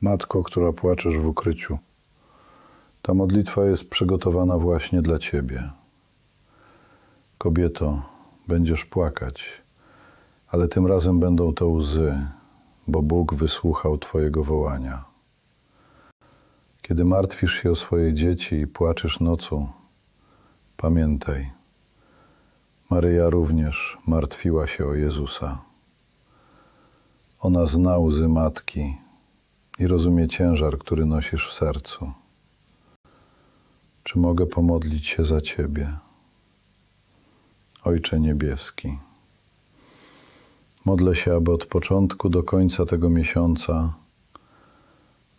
Matko, która płaczesz w ukryciu, ta modlitwa jest przygotowana właśnie dla Ciebie. Kobieto, będziesz płakać, ale tym razem będą to łzy, bo Bóg wysłuchał Twojego wołania. Kiedy martwisz się o swoje dzieci i płaczesz nocą, pamiętaj, Maryja również martwiła się o Jezusa. Ona zna łzy matki i rozumie ciężar, który nosisz w sercu. Czy mogę pomodlić się za Ciebie? Ojcze Niebieski, modlę się, aby od początku do końca tego miesiąca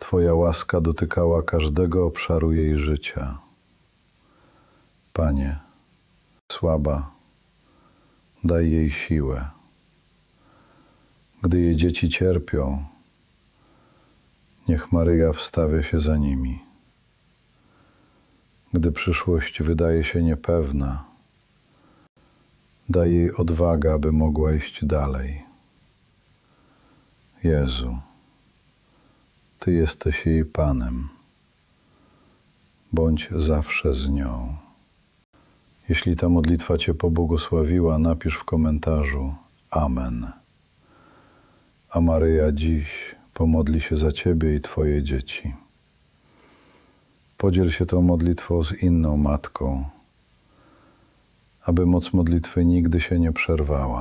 Twoja łaska dotykała każdego obszaru jej życia. Panie, słaba, daj jej siłę. Gdy jej dzieci cierpią, niech Maryja wstawia się za nimi. Gdy przyszłość wydaje się niepewna, daj jej odwagę, aby mogła iść dalej. Jezu, Ty jesteś jej Panem. Bądź zawsze z nią. Jeśli ta modlitwa Cię pobłogosławiła, napisz w komentarzu Amen. A Maryja dziś pomodli się za Ciebie i Twoje dzieci. Podziel się tą modlitwą z inną matką, aby moc modlitwy nigdy się nie przerwała.